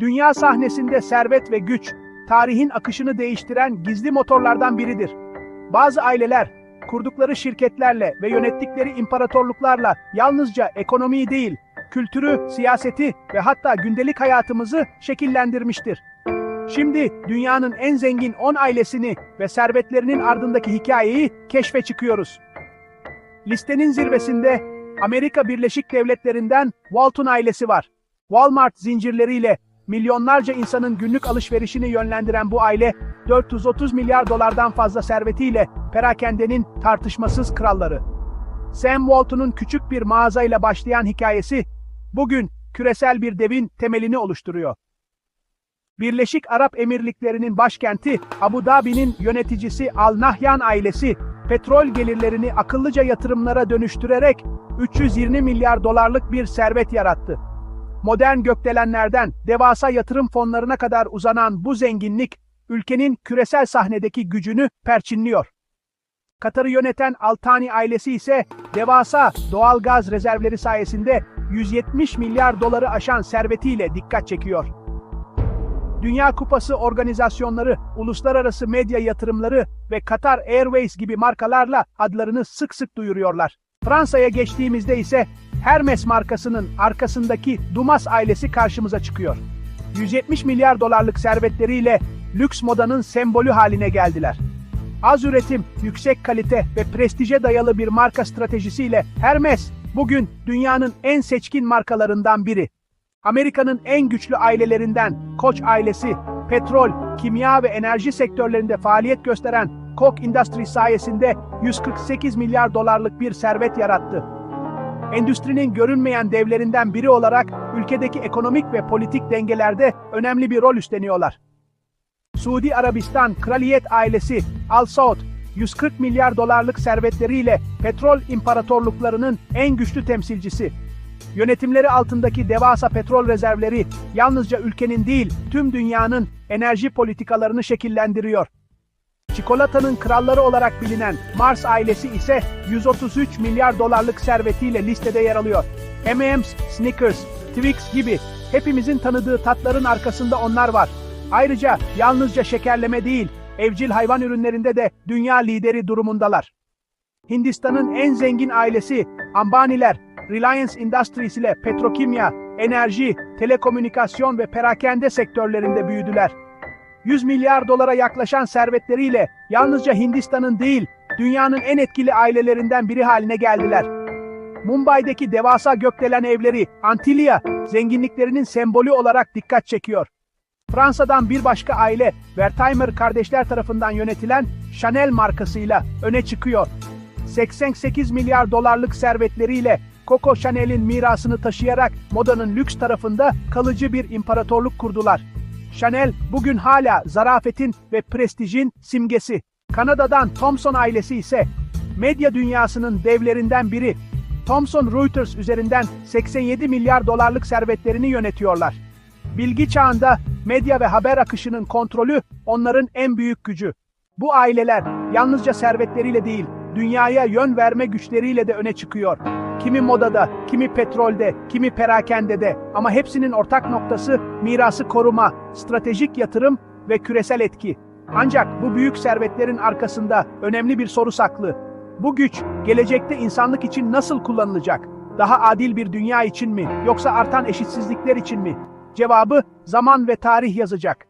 Dünya sahnesinde servet ve güç, tarihin akışını değiştiren gizli motorlardan biridir. Bazı aileler, kurdukları şirketlerle ve yönettikleri imparatorluklarla yalnızca ekonomiyi değil, kültürü, siyaseti ve hatta gündelik hayatımızı şekillendirmiştir. Şimdi dünyanın en zengin 10 ailesini ve servetlerinin ardındaki hikayeyi keşfe çıkıyoruz. Listenin zirvesinde Amerika Birleşik Devletleri'nden Walton ailesi var. Walmart zincirleriyle milyonlarca insanın günlük alışverişini yönlendiren bu aile 430 milyar dolardan fazla servetiyle perakendenin tartışmasız kralları. Sam Walton'un küçük bir mağazayla başlayan hikayesi bugün küresel bir devin temelini oluşturuyor. Birleşik Arap Emirlikleri'nin başkenti Abu Dhabi'nin yöneticisi Al Nahyan ailesi petrol gelirlerini akıllıca yatırımlara dönüştürerek 320 milyar dolarlık bir servet yarattı. Modern gökdelenlerden devasa yatırım fonlarına kadar uzanan bu zenginlik ülkenin küresel sahnedeki gücünü perçinliyor. Katar'ı yöneten Altani ailesi ise devasa doğal gaz rezervleri sayesinde 170 milyar doları aşan servetiyle dikkat çekiyor. Dünya Kupası organizasyonları, uluslararası medya yatırımları ve Qatar Airways gibi markalarla adlarını sık sık duyuruyorlar. Fransa'ya geçtiğimizde ise Hermes markasının arkasındaki Dumas ailesi karşımıza çıkıyor. 170 milyar dolarlık servetleriyle lüks modanın sembolü haline geldiler. Az üretim, yüksek kalite ve prestije dayalı bir marka stratejisiyle Hermes bugün dünyanın en seçkin markalarından biri. Amerika'nın en güçlü ailelerinden Koç ailesi, petrol, kimya ve enerji sektörlerinde faaliyet gösteren Koch Industries sayesinde 148 milyar dolarlık bir servet yarattı. Endüstrinin görünmeyen devlerinden biri olarak ülkedeki ekonomik ve politik dengelerde önemli bir rol üstleniyorlar. Suudi Arabistan kraliyet ailesi Al Saud 140 milyar dolarlık servetleriyle petrol imparatorluklarının en güçlü temsilcisi. Yönetimleri altındaki devasa petrol rezervleri yalnızca ülkenin değil, tüm dünyanın enerji politikalarını şekillendiriyor. Çikolatanın kralları olarak bilinen Mars ailesi ise 133 milyar dolarlık servetiyle listede yer alıyor. M&M's, Snickers, Twix gibi hepimizin tanıdığı tatların arkasında onlar var. Ayrıca yalnızca şekerleme değil, evcil hayvan ürünlerinde de dünya lideri durumundalar. Hindistan'ın en zengin ailesi Ambaniler, Reliance Industries ile petrokimya, enerji, telekomünikasyon ve perakende sektörlerinde büyüdüler. 100 milyar dolara yaklaşan servetleriyle yalnızca Hindistan'ın değil, dünyanın en etkili ailelerinden biri haline geldiler. Mumbai'deki devasa gökdelen evleri, Antilya, zenginliklerinin sembolü olarak dikkat çekiyor. Fransa'dan bir başka aile, Wertheimer kardeşler tarafından yönetilen Chanel markasıyla öne çıkıyor. 88 milyar dolarlık servetleriyle Coco Chanel'in mirasını taşıyarak modanın lüks tarafında kalıcı bir imparatorluk kurdular. Chanel bugün hala zarafetin ve prestijin simgesi. Kanada'dan Thomson ailesi ise medya dünyasının devlerinden biri. Thomson Reuters üzerinden 87 milyar dolarlık servetlerini yönetiyorlar. Bilgi çağında medya ve haber akışının kontrolü onların en büyük gücü. Bu aileler yalnızca servetleriyle değil, dünyaya yön verme güçleriyle de öne çıkıyor. Kimi modada, kimi petrolde, kimi perakendede ama hepsinin ortak noktası mirası koruma, stratejik yatırım ve küresel etki. Ancak bu büyük servetlerin arkasında önemli bir soru saklı. Bu güç gelecekte insanlık için nasıl kullanılacak? Daha adil bir dünya için mi yoksa artan eşitsizlikler için mi? Cevabı zaman ve tarih yazacak.